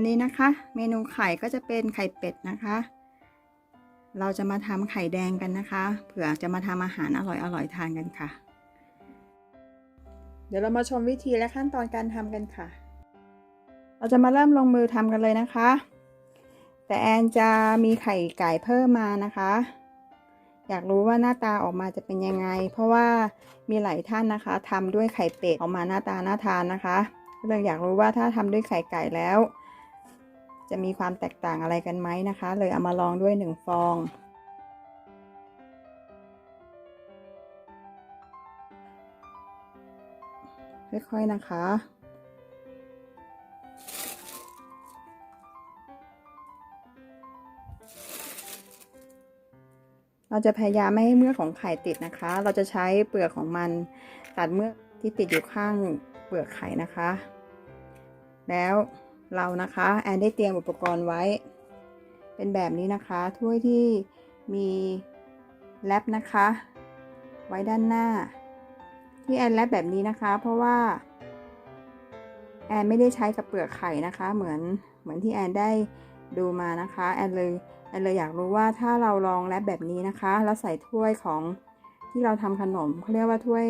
วันนี้นะคะ เมนูไข่ก็จะเป็นไข่เป็ดนะคะ เราจะมาทำไข่แดงกันนะคะ เผื่อจะมาทำอาหารอร่อยๆทานกันค่ะ เดี๋ยวเรามาชมวิธีและขั้นตอนการทำกันค่ะ เราจะมาเริ่มลงมือทำกันเลยนะคะ แต่แอนจะมีไข่ไก่เพิ่มมานะคะ อยากรู้ว่าหน้าตาออกมาจะเป็นยังไง เพราะว่ามีหลายท่านนะคะทำด้วยไข่เป็ดออกมาหน้าตาน่าทานนะคะก็เลยอยากรู้ว่าถ้าทำด้วยไข่ไก่แล้ว จะมีความแตกต่างอะไรกันไหมนะคะ เลยเอามาลองด้วยหนึ่งฟอง ค่อยๆนะคะเราจะพยายามไม่ให้เมือกของไข่ติดนะคะ เราจะใช้เปลือกของมันตัดเมือกที่ติดอยู่ข้างเปลือกไข่นะคะ แล้ว เรานะคะแอนได้เตรียมอุปกรณ์ไว้ เป็นแบบนี้นะคะถ้วยที่มีแรปนะคะ ไว้ด้านหน้า ที่แอนแรปแบบนี้นะคะ เพราะว่าแอนไม่ได้ใช้กับเปลือกไข่นะคะ เหมือนเหมือนที่แอนได้ดูมานะคะแอนเลยแอนเลยอยากรู้ว่าถ้าเราลองแรปแบบนี้นะคะ แล้วใส่ถ้วยของที่เราทำขนมเขาเรียกว่าถ้วย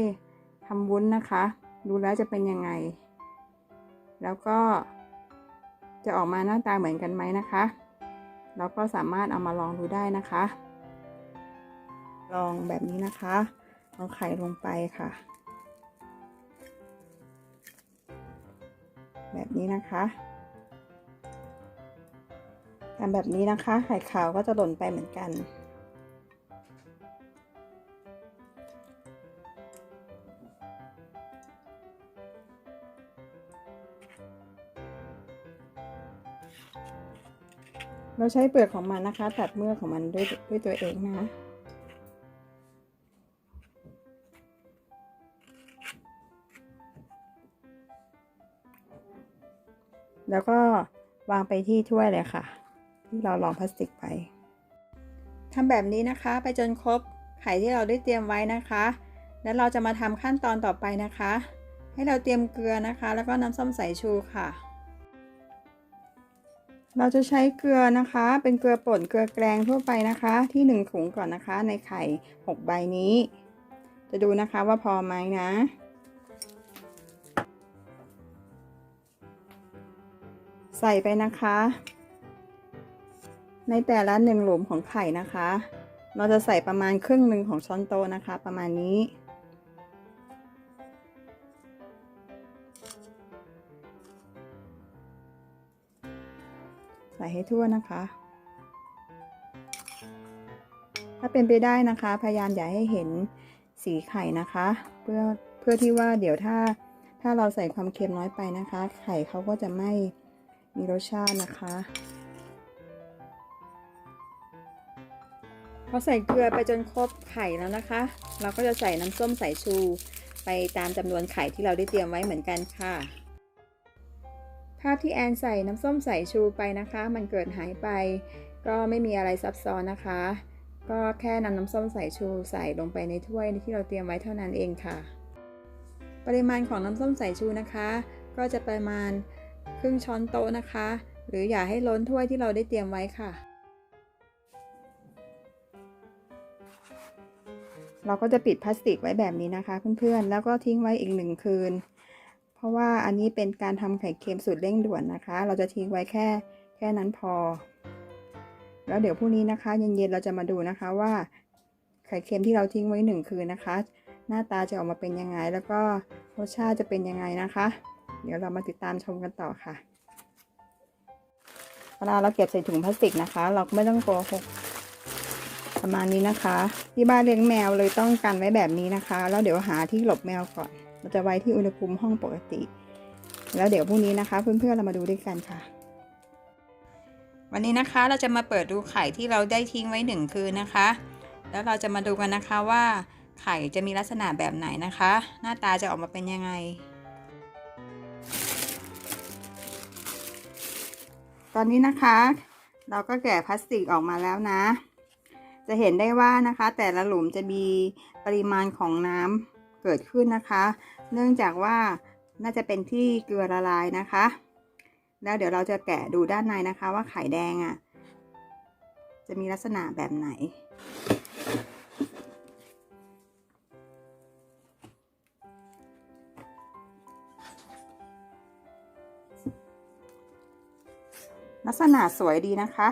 ทำวุ้นนะคะ ดูแล้วจะเป็นยังไง แล้วก็ จะออกมาหน้าตาเหมือนกันไหมนะคะเราก็สามารถเอามาลองดูได้นะคะ ลองแบบนี้นะคะเอาไข่ลงไปค่ะ แบบนี้นะคะทำแบบนี้นะคะ ไข่ขาวก็จะหล่นไปเหมือนกัน เราใช้เปลือกของมันนะคะ ตัดเมือกของมันด้วยด้วยตัวเองนะแล้วก็วางไปที่ถ้วยเลยค่ะ ที่เราลองพลาสติกไปทำแบบนี้นะคะ ไปจนครบไข่ที่เราได้เตรียมไว้นะคะ แล้วเราจะมาทำขั้นตอนต่อไปนะคะ ให้เราเตรียมเกลือนะคะ แล้วก็น้ำส้มสายชูค่ะ เราจะใช้เกลือนะคะ เป็นเกลือป่นเกลือแกลงทั่วไปนะคะ ที่หนึ่งถุงก่อนนะคะ ในไข่หกใบนี้ จะดูนะคะว่าพอไหมนะใส่ไปนะคะ ในแต่ละหนึ่งหลุมของไข่นะคะ เราจะใส่ประมาณครึ่งหนึ่งของช้อนโต๊ะนะคะ ประมาณนี้ ใส่ให้ทั่วนะคะ ถ้าเป็นไปได้นะคะ พยายามอย่าให้เห็นสีไข่นะคะ เพื่อเพื่อที่ว่าเดี๋ยวถ้าถ้าเราใส่ความเค็มน้อยไปนะคะ ไข่เขาก็จะไม่มีรสชาตินะคะพอใส่เกลือไปจนครบไข่แล้วนะคะ เราก็จะใส่น้ำส้มสายชู ไปตามจำนวนไข่ที่เราได้เตรียมไว้เหมือนกันค่ะ ภาพที่แอนใส่น้ำส้มสายชูไปนะคะ มันเกิดหายไป ก็ไม่มีอะไรซับซ้อนนะคะ ก็แค่นำน้ำส้มสายชูใส่ลงไปในถ้วยที่เราเตรียมไว้เท่านั้นเองค่ะ ปริมาณของน้ำส้มสายชูนะคะ ก็จะประมาณครึ่งช้อนโต๊ะนะคะ หรืออย่าให้ล้นถ้วยที่เราได้เตรียมไว้ค่ะ เราก็จะปิดพลาสติกไว้แบบนี้นะคะ เพื่อนๆ แล้วก็ทิ้งไว้อีกหนึ่งคืน เพราะว่าอันนี้เป็นการทำไข่เค็มสูตรเร่งด่วนนะคะ เราจะทิ้งไว้แค่แค่นั้นพอ แล้วเดี๋ยวพรุ่งนี้นะคะเย็นๆเราจะมาดูนะคะว่า ไข่เค็มที่เราทิ้งไว้หนึ่งคืนนะคะ หน้าตาจะออกมาเป็นยังไง แล้วก็รสชาติจะเป็นยังไงนะคะ เดี๋ยวเรามาติดตามชมกันต่อค่ะเวลาเราเก็บใส่ถุงพลาสติกนะคะ เราไม่ต้องโกหกประมาณนี้นะคะ ที่บ้านเลี้ยงแมวเลยต้องกันไว้แบบนี้นะคะ แล้วเดี๋ยวหาที่หลบแมวก่อน เราจะไว้ที่อุณหภูมิห้องปกติ แล้วเดี๋ยวพรุ่งนี้นะคะ เพื่อนๆเรามาดูด้วยกันค่ะ วันนี้นะคะเราจะมาเปิดดูไข่ที่เราได้ทิ้งไว้หนึ่งคืนนะคะ แล้วเราจะมาดูกันนะคะว่า ไข่จะมีลักษณะแบบไหนนะคะ หน้าตาจะออกมาเป็นยังไง ตอนนี้นะคะ เราก็แกะพลาสติกออกมาแล้วนะ จะเห็นได้ว่านะคะ แต่ละหลุมจะมีปริมาณของน้ำ เกิดขึ้นนะคะ เนื่องจากว่าน่าจะเป็นที่เกลือละลายนะคะ แล้วเดี๋ยวเราจะแกะดูด้านในนะคะว่าไข่แดงอะ่ะ จะมีลักษณะแบบไหน ลักษณะสวยดีนะคะ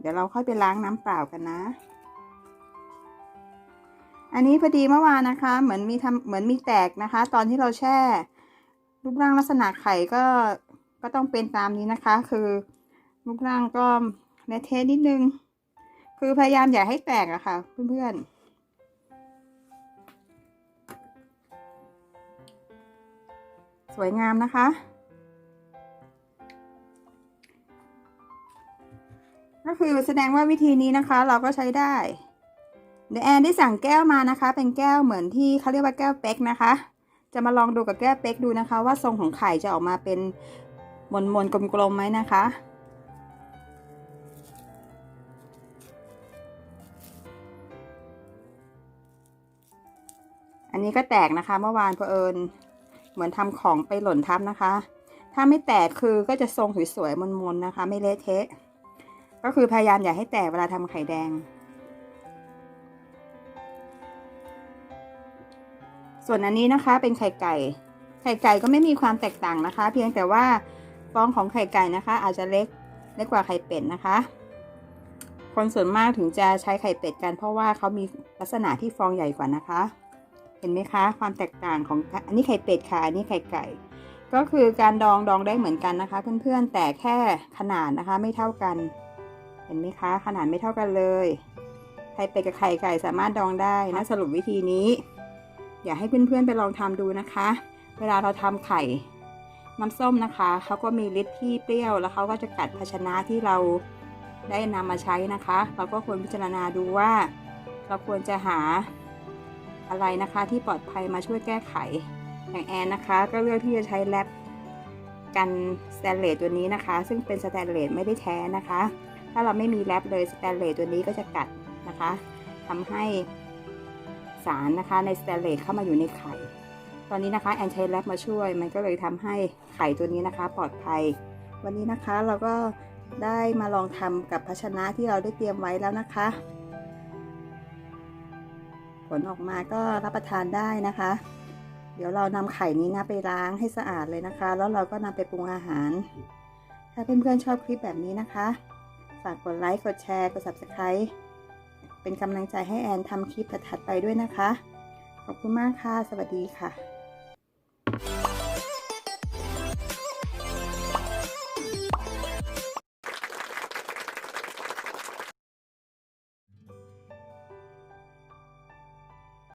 เดี๋ยวเราค่อยไปล้างน้ำเปล่ากันนะ อันนี้พอดีเมื่อวานนะคะ เหมือนมีทำเหมือนมีแตกนะคะ ตอนที่เราแช่ รูปร่างลักษณะไข่ก็ก็ต้องเป็นตามนี้นะคะ คือรูปร่างก็เละเทะนิดนึง คือพยายามอย่าให้แตกอะค่ะ เพื่อนๆสวยงามนะคะ ก็คือแสดงว่าวิธีนี้นะคะเราก็ใช้ได้ เดี๋ยวแอนได้สั่งแก้วมานะคะ เป็นแก้วเหมือนที่เขาเรียกว่าแก้วเป๊กนะคะ จะมาลองดูกับแก้วเป๊กดูนะคะ ว่าทรงของไข่จะออกมาเป็นมนมนๆกลมๆไหมนะคะ อันนี้ก็แตกนะคะเมื่อวานเผอิญเหมือนทำของไปหล่นทับนะคะ ถ้าไม่แตกคือก็จะทรงสวยๆมนๆนะคะ ไม่เละเทะ ก็คือพยายามอย่าให้แตกเวลาทำไข่แดง ส่วนอันนี้นะคะเป็นไข่ไก่ ไข่ไก่ก็ไม่มีความแตกต่างนะคะ เพียงแต่ว่าฟองของไข่ไก่นะคะ อาจจะเล็กเล็กกว่าไข่เป็ดนะคะ คนส่วนมากถึงจะใช้ไข่เป็ดกัน เพราะว่าเขามีลักษณะที่ฟองใหญ่กว่านะคะ เห็นไหมคะ ความแตกต่างของอันนี้ไข่เป็ดค่ะอันนี้ไข่ไก่ ก็คือการดองดองได้เหมือนกันนะคะ เพื่อนๆแต่แค่ขนาดนะคะไม่เท่ากัน เห็นไหมคะ ขนาดไม่เท่ากันเลยไข่เป็ดกับไข่ไก่สามารถดองได้นะสรุปวิธีนี้ อยากให้เพื่อนๆไปลองทำดูนะคะ เวลาเราทำไข่ น้ำส้มนะคะเขาก็มีฤทธิ์ที่เปรี้ยว แล้วเขาก็จะกัดภาชนะที่เราได้นำมาใช้นะคะ เราก็ควรพิจารณาดูว่า เราควรจะหาอะไรนะคะที่ปลอดภัยมาช่วยแก้ไขอย่างแอนนะคะ ก็เลือกที่จะใช้แรปกันสแตนเลสตัวนี้นะคะ ซึ่งเป็นสแตนเลสไม่ได้แท้นะคะ ถ้าเราไม่มีแรปเลยสแตนเลสตัวนี้ก็จะกัดนะคะทำให้ สารนะคะในสแตนเลสเข้ามาอยู่ในไข่ ตอนนี้นะคะแอนใช้แรปมาช่วย มันก็เลยทำให้ไข่ตัวนี้นะคะ ปลอดภัย วันนี้นะคะเราก็ได้มาลองทำกับภาชนะที่เราได้เตรียมไว้แล้วนะคะ ผลออกมาก็รับประทานได้นะคะ เดี๋ยวเรานำไข่นี้นะไปล้างให้สะอาดเลยนะคะ แล้วเราก็นำไปปรุงอาหาร ถ้าเพื่อนๆชอบคลิปแบบนี้นะคะ ฝากกดไลค์ กดแชร์ กด subscribe เป็นกำลังใจให้แอนทำคลิปถัดไปด้วยนะคะ ขอบคุณมากค่ะ สวัสดีค่ะ